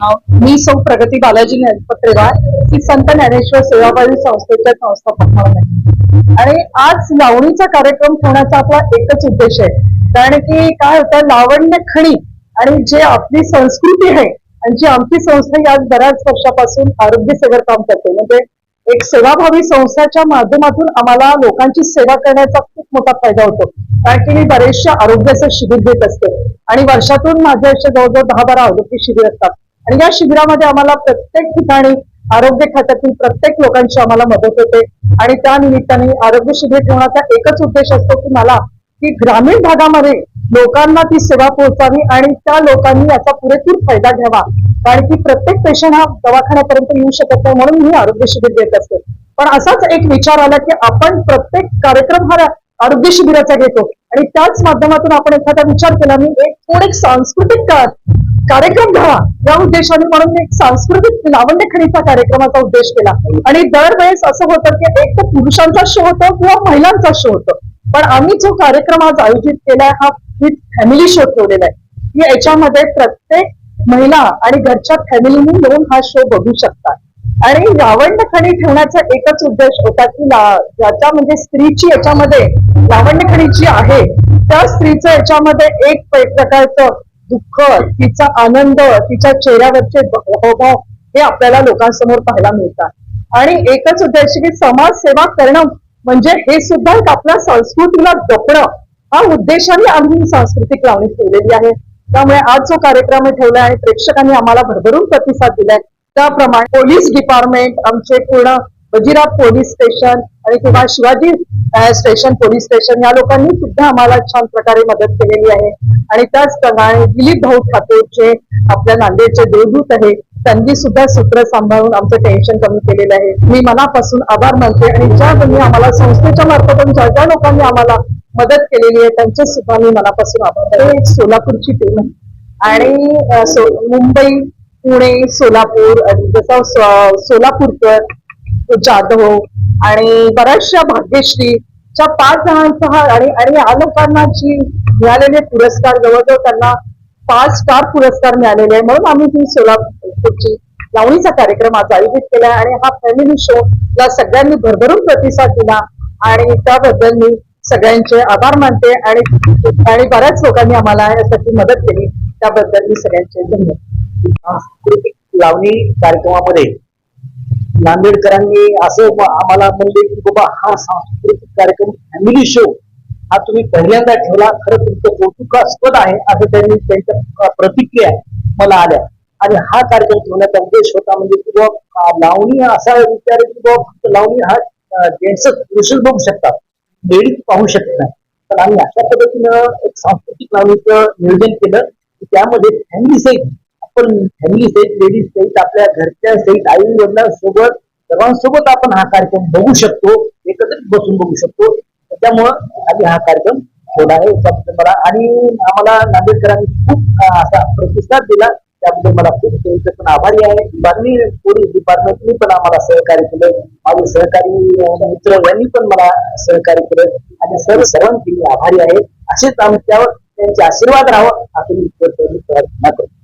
मी सौ प्रगती बालाजी पत्रेवार ही संत ज्ञानेश्वर सेवाभावी संस्थेच्या संस्थापक म्हणून आहे. आणि आज लावणीचा कार्यक्रम ठेवण्याचा आपला एकच उद्देश आहे. कारण की काय होतं लावण्य खणी आणि जे आपली संस्कृती आहे आणि जी आमची संस्था ही आज बऱ्याच वर्षापासून आरोग्य सेवेवर काम करते. म्हणजे एक सेवाभावी संस्थाच्या माध्यमातून आम्हाला लोकांची सेवा करण्याचा खूप मोठा फायदा होतो. कारण की मी बरेचशा आरोग्याचं शिबिर घेत असते. आणि वर्षातून माझ्या जवळजवळ दहा बारा आरोग्य शिबिर असतात. आणि या शिबिरामध्ये आम्हाला प्रत्येक ठिकाणी आरोग्य खात्यातील प्रत्येक लोकांची आम्हाला मदत होते. आणि त्या निमित्ताने आरोग्य शिबिर ठेवण्याचा एकच उद्देश असतो की मला की ग्रामीण भागामध्ये लोकांना ती सेवा पोहोचावी आणि त्या लोकांनी याचा पुरेपूर फायदा घ्यावा. कारण की प्रत्येक पेशंट हा दवाखान्यापर्यंत येऊ शकत नाही म्हणून मी आरोग्य शिबिर देत असते. पण असाच एक विचार आला की आपण प्रत्येक कार्यक्रम हा आरोग्य शिबिराचा घेतो. आणि त्याच माध्यमातून आपण एखादा विचार केला मी एक थोड एक सांस्कृतिक कार्यक्रम घ्यावा. या उद्देशाने म्हणून मी एक सांस्कृतिक लावण्यखडीचा कार्यक्रमाचा उद्देश केला. आणि दरवेळेस असं होतं की एक तर पुरुषांचा शो होतो किंवा महिलांचा शो होतो. पण आम्ही जो कार्यक्रम आज आयोजित केलाय हा विथ फॅमिली शो ठेवलेला आहे. की याच्यामध्ये प्रत्येक महिला आणि घरच्या फॅमिलीनी मिळून हा शो बघू शकतात. आणि लावण्यखणी ठेवण्याचा एकच उद्देश होता की याच्या म्हणजे स्त्रीची याच्यामध्ये लावण्यखणी जी आहे त्या स्त्रीचं याच्यामध्ये एक प्रकारचं दुःख तिचा आनंद तिच्या चेहऱ्यावरचे ब- हावभाव हे आपल्याला लोकांसमोर पाहायला मिळतात. आणि एकच उद्देश की समाज सेवा करणं म्हणजे हे सुद्धा एक आपल्या संस्कृतीला जपणं. हा उद्देशाने आम्ही सांस्कृतिक लावणी ठेवलेली आहे. त्यामुळे आज जो कार्यक्रम ठेवला आहे प्रेक्षकांनी आम्हाला भरभरून प्रतिसाद दिलाय. त्याप्रमाणे पोलीस डिपार्टमेंट आमचे पूर्ण वजिरात पोलीस स्टेशन आणि किंवा शिवाजी स्टेशन पोलीस स्टेशन या लोकांनी सुद्धा आम्हाला छान प्रकारे मदत केलेली आहे. आणि त्याचप्रमाणे दिलीप भाऊ ठाकूर जे आपल्या नांदेडचे देवदूत आहे त्यांनी सुद्धा सूत्र सांभाळून आमचं टेन्शन कमी केलेलं आहे. मी मनापासून आभार मानते आणि ज्या तुम्ही आम्हाला संस्थेच्या मार्फतून ज्या ज्या लोकांनी आम्हाला मदत केलेली आहे त्यांचे सुद्धा मी मनापासून आभार एक सोलापूरची टीम आहे. आणि मुंबई पुणे सोलापूर आणि जसं सोलापूरकर जाधव आणि बऱ्याचशा भाग्यश्री च्या पाच जणांचा हा आणि आणि या लोकांना जी मिळालेले पुरस्कार जवळजवळ त्यांना पाच स्टार पुरस्कार मिळालेले आहे म्हणून आम्ही ही सोलापूरची लावणीचा कार्यक्रम आज आयोजित केला आहे आणि हा फॅमिली शो ला सगळ्यांनी भरभरून प्रतिसाद दिला. आणि त्याबद्दल मी सगळ्यांचे आभार मानते. आणि आणि बऱ्याच लोकांनी आम्हाला यासाठी मदत केली. त्याबद्दल मी सगळ्यांचे धन्यवाद. सांस्कृतिक लावणी कार्यक्रमामध्ये नांदेडकरांनी असं आम्हाला म्हणले की बाबा हा सांस्कृतिक कार्यक्रम फॅमिली शो हा तुम्ही पहिल्यांदा ठेवला. खरं तुमचं कौतुकास्पद आहे असं त्यांनी त्यांच्या प्रतिक्रिया मला आल्या. आणि हा कार्यक्रम ठेवण्याचा उद्देश होता म्हणजे की बाबा लावणी असा विचार आहे की बाबा फक्त लावणी हा जेंट्सच पुरुषच बघू शकतात. लेडीज पाहू शकत नाही. तर आम्ही अशा पद्धतीनं एक सांस्कृतिक लावणीचं नियोजन केलं. की त्यामध्ये फॅमिली सहित पण फॅमिली सहित लेडीज सहित आपल्या घरच्या सहित आई वडिलांसोबत सर्वांसोबत आपण हा कार्यक्रम बघू शकतो एकत्रित बसून बघू शकतो. त्यामुळं आम्ही हा कार्यक्रम ठेवला आहे याच्याबद्दल मला आणि आम्हाला नांदेडकरांनी खूप असा प्रतिसाद दिला. त्याबद्दल मला खूप त्यांचं पण आभारी आहे. बातमी पोलीस डिपार्टमेंटनी पण आम्हाला सहकार्य केलं. माझे सहकारी मित्र यांनी पण मला सहकार्य केलं. आणि सर्व सर्वांची आभारी आहे. असेच आमच्यावर त्यांचे आशीर्वाद राहावं असं मी प्रार्थना करतो.